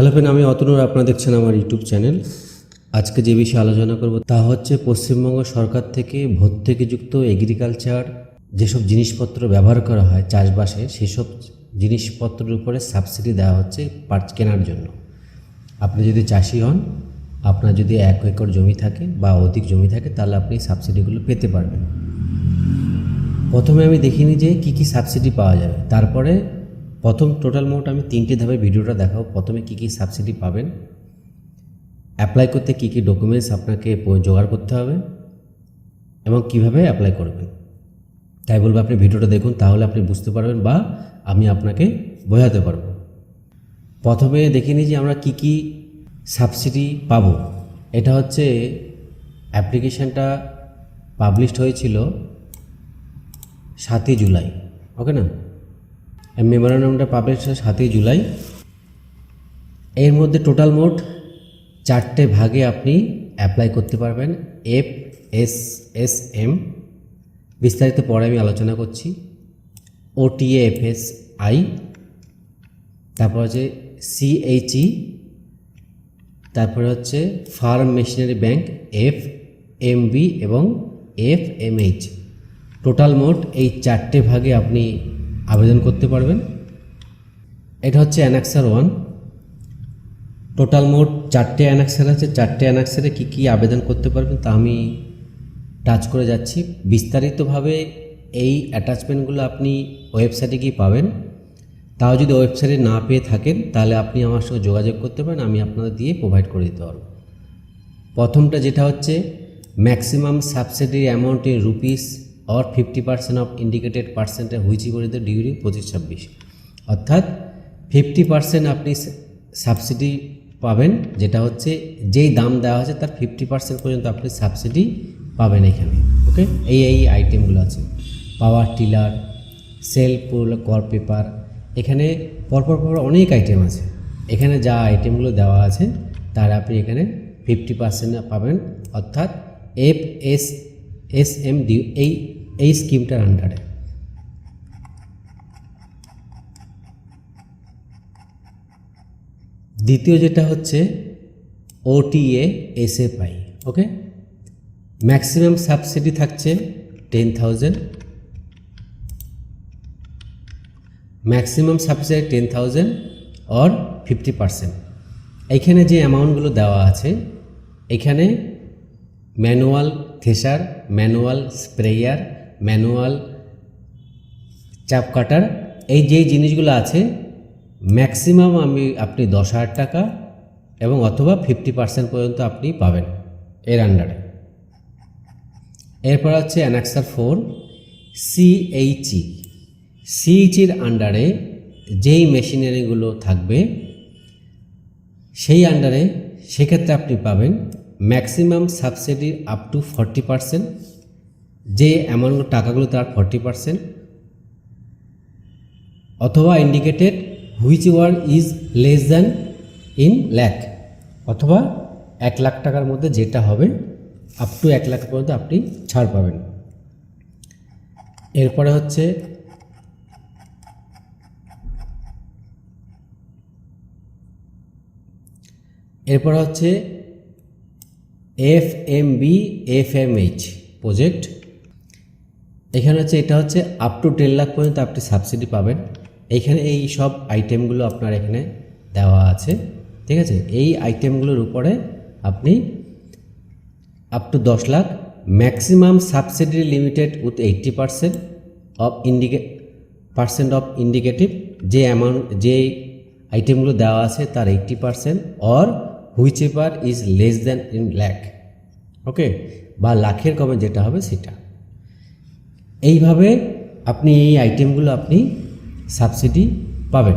Hello friend, আমি অতনুর, আপনারা দেখছেন আমার ইউটিউব চ্যানেল। আজকে যে বিষয়ে আলোচনা করব তা হচ্ছে পশ্চিমবঙ্গ সরকার থেকে ভর্তুকিযুক্ত এগ্রিকালচার যেসব জিনিসপত্র ব্যবহার করা হয় চাষবাসে, সেসব জিনিসপত্রের উপরে সাবসিডি দেওয়া হচ্ছে পাট কেনার জন্য। আপনি যদি চাষি হন, আপনার যদি এক একর জমি থাকে বা অধিক জমি থাকে, তাহলে আপনি সাবসিডিগুলো পেতে পারবেন। প্রথমে আমি দেখিনি যে কী কী সাবসিডি পাওয়া যাবে। তারপরে প্রথম টোটাল মোট আমি তিনটে ধাপে ভিডিওটা দেখাবো। প্রথমে কী কী সাবসিডি পাবেন অ্যাপ্লাই করতে কী কী ডকুমেন্টস আপনাকে জোগাড় করতে হবে, এবং কীভাবে অ্যাপ্লাই করবেন। তাই বলব, আপনি ভিডিওটা দেখুন, তাহলে আপনি বুঝতে পারবেন বা আমি আপনাকে বোঝাতে পারব। প্রথমে দেখে নিই যে আমরা কি কি সাবসিডি পাব। এটা হচ্ছে অ্যাপ্লিকেশানটা পাবলিশড হয়েছিল সাতই জুলাই ওকে না? মেমোরান্ডামটা পাবলিশ হয়েছে সাতই জুলাই। এর মধ্যে টোটাল মোট চারটে ভাগে আপনি অ্যাপ্লাই করতে পারবেন। এফ এস এস এম বিস্তারিত পরে আমি আলোচনা করছি। ওটিএ এফ এস আই তারপর হচ্ছে সিএইচই তারপরে হচ্ছে farm machinery bank F M B এবং এফ এমএইচ টোটাল মোট এই চারটে ভাগে আপনি আবেদন করতে পারবেন। এটা হচ্ছে অ্যানাক্সার ওয়ান। টোটাল মোট চারটে অ্যানাক্সার আছে। চারটে অ্যানাক্সারে কী কী আবেদন করতে পারবেন তা আমি টাচ করে যাচ্ছি। বিস্তারিতভাবে এই অ্যাটাচমেন্টগুলো আপনি ওয়েবসাইটে গিয়ে পাবেন। তাও যদি ওয়েবসাইটে না পেয়ে থাকেন, তাহলে আপনি আমার সঙ্গে যোগাযোগ করতে পারেন। আমি আপনাদের দিয়ে প্রোভাইড করে দিতে পারব। প্রথমটা যেটা হচ্ছে maximum subsidy amount in rupees or fifty percent of indicated পার্সেন্টে হুইচ করে ডিউরিং পঁচিশ ছাব্বিশ। অর্থাৎ ফিফটি পার্সেন্ট আপনি সাবসিডি পাবেন, যেটা হচ্ছে যেই দাম দেওয়া হচ্ছে তার ফিফটি পার্সেন্ট পর্যন্ত আপনি সাবসিডি পাবেন এখানে ওকে এই এই আইটেমগুলো আছে। পাওয়ার টিলার সেল কর পেপার এখানে পরপর পর অনেক আইটেম আছে। এখানে যা আইটেমগুলো দেওয়া আছে, তার আপনি এখানে ফিফটি পার্সেন্ট পাবেন। অর্থাৎ F S S M D এই এই স্কিমটার আন্ডারে দ্বিতীয় যেটা হচ্ছে O T A S F I okay maximum subsidy থাকছে ten thousand maximum subsidy ten thousand or fifty percent এইখানে যে অ্যামাউন্টগুলো দেওয়া আছে, এখানে manual thresher manual sprayer manual chaff cutter এই যে জিনিসগুলো আছে ম্যাক্সিমাম আমি আপনি দশ হাজার টাকা এবং অথবা ফিফটি পার্সেন্ট পর্যন্ত আপনি পাবেন এর আন্ডারে এরপর হচ্ছে অ্যানাক্সার ফোর সিএইচই সিইচির আন্ডারে যেই মেশিনারিগুলো থাকবে, সেই আন্ডারে সেক্ষেত্রে আপনি পাবেন maximum subsidy up to forty percent যে অ্যামাউন্ট টাকাগুলো তার ফর্টি পার্সেন্ট অথবা indicated whichever is less than in lakh অথবা এক লাখ টাকার মধ্যে যেটা হবে আপ টু এক লাখ পর্যন্ত আপনি ছাড় পাবেন। এরপরে হচ্ছে এরপর হচ্ছে F M B F M H project এখানে হচ্ছে, এটা হচ্ছে আপ টু টেন লাখ পর্যন্ত আপনি সাবসিডি পাবেন। এইখানে এই সব আইটেমগুলো আপনার এখানে দেওয়া আছে, ঠিক আছে? এই আইটেমগুলোর উপরে আপনি আপ টু দশ lakh maximum subsidy limited with eighty percent of ইন্ডিকে percent of indicative যে অ্যামাউন্ট যে আইটেমগুলো দেওয়া আছে তার eighty percent or whichever is less than in lakh okay বা লাখের কমে যেটা হবে সেটা। এইভাবে আপনি এই আইটেমগুলো আপনি সাবসিডি পাবেন।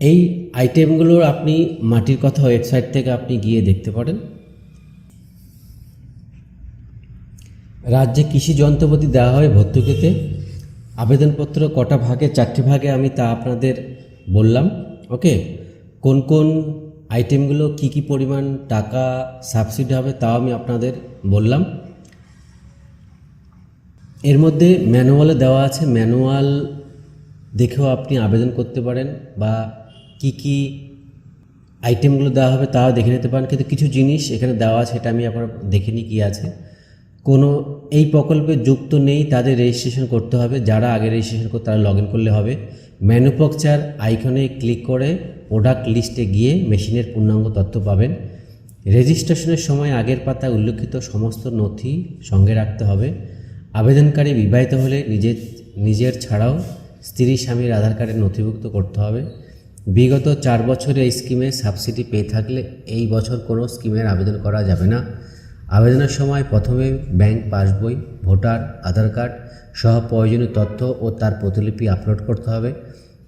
এই আইটেমগুলোর আপনি মাটির কথা ওয়েবসাইট থেকে আপনি গিয়ে দেখতে পারেন। রাজ্যে কৃষি যন্ত্রপাতি দেওয়া হয় ভর্তুকিতে। আবেদনপত্র কটা ভাগে, চারটি ভাগে আমি তা আপনাদের বললাম, ওকে? কোন কোন আইটেমগুলো কি কি পরিমাণ টাকা সাবসিডি হবে তাও আমি আপনাদের বললাম। এর মধ্যে ম্যানুয়ালে দেওয়া আছে। ম্যানুয়াল দেখেও আপনি আবেদন করতে পারেন বা কি কি আইটেমগুলো দেওয়া হবে তাও দেখে নিতে পারেন। কিন্তু কিছু জিনিস এখানে দেওয়া আছে এটা আমি আপনার দেখিনি কী আছে। কোনো এই প্রকল্পে যুক্ত নেই, তাদের রেজিস্ট্রেশন করতে হবে। যারা আগে রেজিস্ট্রেশন করে তারা লগ ইন করলে হবে। ম্যানুফ্যাকচার আইকনে ক্লিক করে প্রোডাক্ট লিস্টে গিয়ে মেশিনের পূর্ণাঙ্গ তথ্য পাবেন। রেজিস্ট্রেশনের সময় আগের পাতায় উল্লেখিত সমস্ত নথি সঙ্গে রাখতে হবে। আবেদনকারী বিবাহিত হলে নিজের নিজের ছাড়াও স্ত্রী, স্বামীর আধার কার্ডে নথিভুক্ত করতে হবে। বিগত চার বছরে এই স্কিমে সাবসিডি পেয়ে থাকলে এই বছর কোনো স্কিমের আবেদন করা যাবে না। আবেদনের সময় প্রথমে ব্যাংক পাসবই, ভোটার, আধার কার্ড সহ প্রয়োজনীয় তথ্য ও তার প্রতিলিপি আপলোড করতে হবে।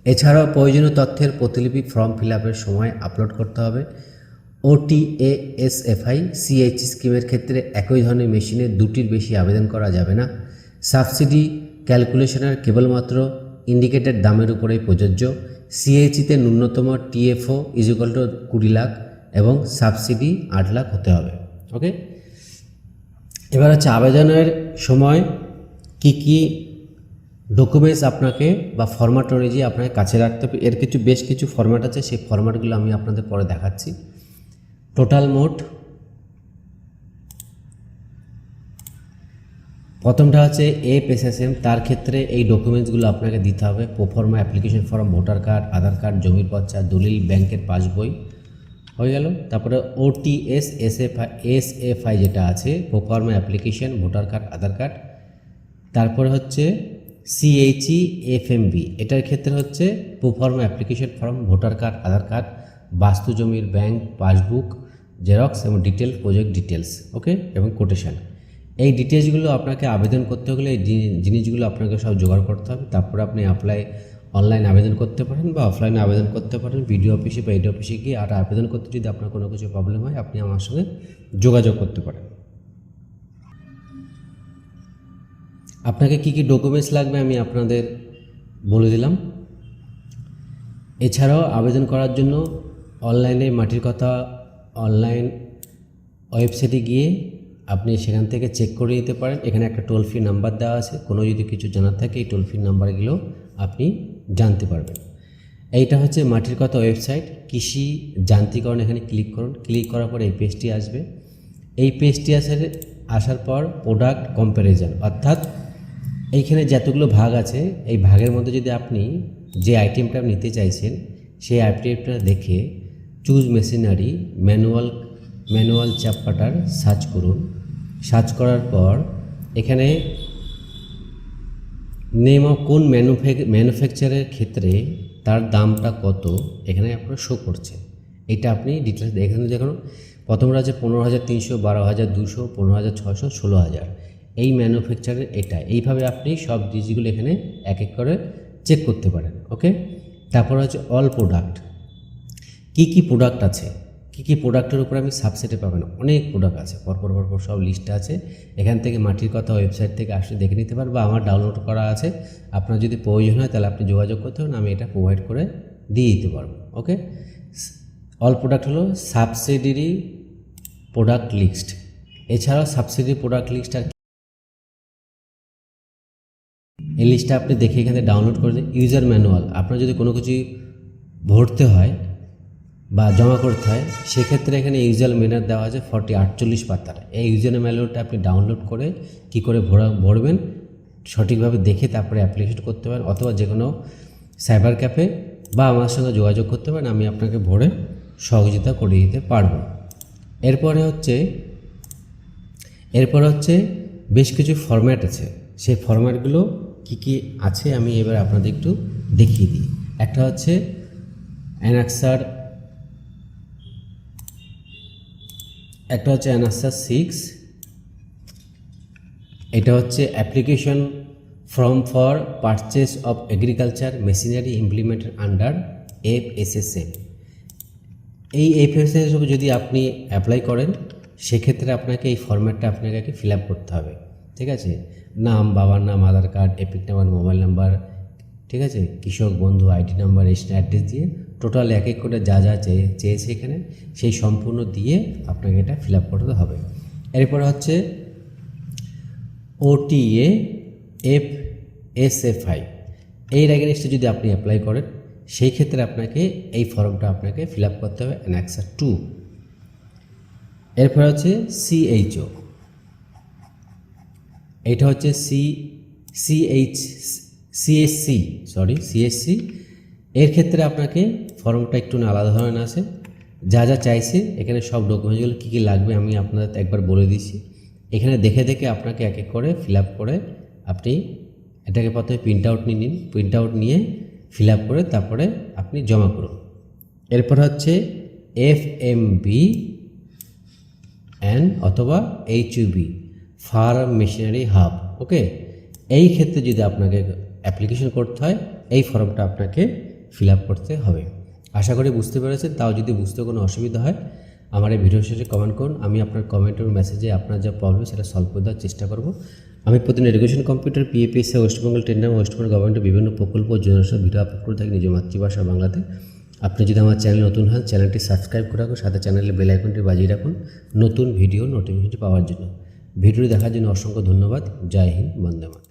এছাড়াও প্রয়োজনীয় তথ্যের প্রতিলিপি ফর্ম ফিল সময় আপলোড করতে হবে। ওটিএএসএফআই সিএইচ স্কিমের ক্ষেত্রে একই ধরনের মেশিনে দুটির বেশি আবেদন করা যাবে না। সাবসিডি ক্যালকুলেশনের কেবলমাত্র ইন্ডিকেটেড দামের উপরেই প্রযোজ্য। সিএইচিতে ন্যূনতম টিএফও ইজিকাল টু কুড়ি লাখ এবং সাবসিডি আট লাখ হতে হবে। ওকে এবার হচ্ছে আবেদনের সময় কি কি ডকুমেন্টস আপনাকে বা ফরম্যাট অনুযায়ী আপনাকে কাছে রাখতে হবে। এর কিছু, বেশ কিছু ফরম্যাট আছে, সেই ফরম্যাটগুলো আমি আপনাদের পরে দেখাচ্ছি। টোটাল মোট? প্রথমটা হচ্ছে এফ এস এস এম তার ক্ষেত্রে এই ডকুমেন্টসগুলো আপনাকে দিতে হবে। Proforma application form voter card Aadhaar card জমির পর্চা, দলিল, ব্যাংকের পাসবই, হয়ে গেল। তারপরে O T S S F S F I যেটা আছে proforma application voter card Aadhaar card তারপরে হচ্ছে C H E F M B এটার ক্ষেত্রে হচ্ছে proforma application form voter card Aadhaar card বাস্তু জমির ব্যাংক, পাসবুক জেরক্স এবং ডিটেল প্রজেক্ট ডিটেলস ওকে এবং কোটেশন এই ডিটেলসগুলো আপনাকে আবেদন করতে হলে এই জিনিসগুলো আপনাকে সব জোগাড় করতে হবে। তারপরে আপনি অ্যাপ্লাই অনলাইন আবেদন করতে পারেন বা অফলাইনে আবেদন করতে পারেন। বিডিও অফিসে বা এডি অফিসে গিয়ে আর আবেদন করতে যদি আপনার কোনো কিছু প্রবলেম হয়, আপনি আমার সঙ্গে যোগাযোগ করতে পারেন। আপনাকে কি কি ডকুমেন্টস লাগবে আমি আপনাদের বলে দিলাম। এছাড়াও আবেদন করার জন্য অনলাইনে মাটির কথা অনলাইন ওয়েবসাইটে গিয়ে আপনি সেখান থেকে চেক করে নিতে পারেন। এখানে একটা টোল ফ্রি নাম্বার দেওয়া আছে। কোনো যদি কিছু জানার থাকে, এই টোল ফ্রি নাম্বারগুলো আপনি জানতে পারবেন। এইটা হচ্ছে মাটির কথা ওয়েবসাইট কৃষি যান্ত্রিকরণ, এখানে ক্লিক করুন। ক্লিক করার পর এই পেজটি আসবে। এই পেজটি আসার আসার পর প্রোডাক্ট কম্প্যারিজন অর্থাৎ এইখানে যতগুলো ভাগ আছে, এই ভাগের মধ্যে যদি আপনি যে আইটেমটা নিতে চাইছেন, সেই আইটেমটা দেখে choose machinery manual manual chaff cutter search করুন। সার্চ করার পর এখানে নেম অফ কোন ম্যানুফ্যাক ম্যানুফ্যাকচারের ক্ষেত্রে তার দামটা কত, এখানে আপনার শো করছে এটা আপনি ডিটেলস এখানে দেখুন। প্রথমটা আছে পনেরো হাজার তিনশো, বারো হাজার দুশো, পনেরো হাজার ছশো ষোলো হাজার। এই ম্যানুফ্যাকচারের এটা। এইভাবে আপনি সব জিনিসগুলো এখানে এক এক করে চেক করতে পারেন ওকে তারপর হচ্ছে অল প্রোডাক্ট কী কী প্রোডাক্ট আছে, কী কী প্রোডাক্টের উপর আমি সাবসেটে পাবেন অনেক প্রোডাক্ট আছে, পরপর পরপর সব লিস্ট আছে। এখান থেকে মাটির কথা ওয়েবসাইট থেকে আসলে দেখে নিতে পারব বা আমার ডাউনলোড করা আছে। আপনার যদি প্রয়োজন হয় তাহলে আপনি যোগাযোগ করতে পারেন, আমি এটা প্রোভাইড করে দিয়ে দিতে পারব ওকে অল প্রোডাক্ট হলো সাবসিডিরি প্রোডাক্ট লিস্ট এছাড়াও সাবসিডি প্রোডাক্ট লিস্ট আর এই লিস্টটা আপনি দেখে এখানে ডাউনলোড করে দিন। ইউজার ম্যানুয়াল আপনার যদি কোনো কিছু ভরতে হয় বা জমা করতে হয়, সেক্ষেত্রে এখানে ইউজার ম্যানুয়াল দেওয়া আছে ফর্টি আটচল্লিশ পাতার। এই ইউজার ম্যানুয়ালটা আপনি ডাউনলোড করে কি করে ভরা, ভরবেন, সঠিকভাবে দেখে তারপরে অ্যাপ্লিকেশন করতে পারেন, অথবা যে কোনো সাইবার ক্যাফে বা আমার সঙ্গে যোগাযোগ করতে পারেন, আমি আপনাকে ভরে সহযোগিতা করে দিতে পারব। এরপরে হচ্ছে, এরপর হচ্ছে বেশ কিছু ফরম্যাট আছে। সেই ফরম্যাটগুলো কি কি আছে আমি এবার আপনাদের একটু দেখিয়ে দিই। একটা হচ্ছে অ্যানাক্সার একটা হচ্ছে অ্যানাক্সার সিক্স এটা হচ্ছে application form for purchase of agriculture machinery implemented under F S S F এই এফএসএস যদি আপনি অ্যাপ্লাই করেন, সেক্ষেত্রে আপনাকে এই ফর্ম্যাটটা আপনাকে ফিল আপ করতে হবে, ঠিক আছে? নাম, বাবার নাম, Aadhaar card EPIC number mobile number ঠিক আছে? Krishak Bandhu ID number ration address দিয়ে টোটাল এক এক করে যা যা চেয়ে চেয়েছে এখানে, সেই সম্পূর্ণ দিয়ে আপনাকে এটা ফিল আপ করতে হবে। এরপরে হচ্ছে O T A F S F I এই র্যাগেনিক্সটা যদি আপনি অ্যাপ্লাই করেন, সেই ক্ষেত্রে আপনাকে এই ফর্মটা আপনাকে ফিল আপ করতে হবে অ্যানাক্সার টু এরপর হচ্ছে সিএইচও এটা হচ্ছে C C H C S C sorry C S C এর ক্ষেত্রে আপনাকে ফর্মটা একটু না আলাদা ধরনের আছে। যা যা চাইছে, এখানে সব ডকুমেন্টসগুলো কী কী লাগবে আমি আপনাদের একবার বলে দিচ্ছি। এখানে দেখে দেখে আপনাকে এক এক করে ফিল আপ করে আপনি এটাকে প্রথমে প্রিন্ট আউট নিয়ে নিন। প্রিন্ট আউট নিয়ে ফিল আপ করে তারপরে আপনি জমা করুন। এরপর হচ্ছে এফ এম বি অ্যান্ড অথবা H U B farm machinery hub okay এই ক্ষেত্রে যদি আপনাকে অ্যাপ্লিকেশন করতে হয়, এই ফর্মটা আপনাকে ফিল আপ করতে হবে। আশা করি বুঝতে পেরেছেন। তাও যদি বুঝতে কোনো অসুবিধা হয়, আমার এই ভিডিও শেষে কমেন্ট করুন। আমি আপনার কমেন্ট এবং মেসেজে আপনার যা প্রবলেম সেটা সলভ করে দেওয়ার চেষ্টা করব। আমি প্রতিদিন education computer PAPSA West Bengal tender West Bengal গভর্নমেন্টের বিভিন্ন প্রকল্প ও জনসব ভিডিও আপলোড করে থাকি নিজ মাতৃভাষা বাংলাতে। আপনি যদি আমার চ্যানেল নতুন হন চ্যানেলটি সাবস্ক্রাইব করে রাখুন। সাথে চ্যানেলের বেল আইকনটি বাজিয়ে রাখুন নতুন ভিডিও নোটিফিকেশনটি পাওয়ার জন্য। ভিডিওটি দেখার জন্য অসংখ্য ধন্যবাদ। জয় হিন্দ, বন্দে মাতরম।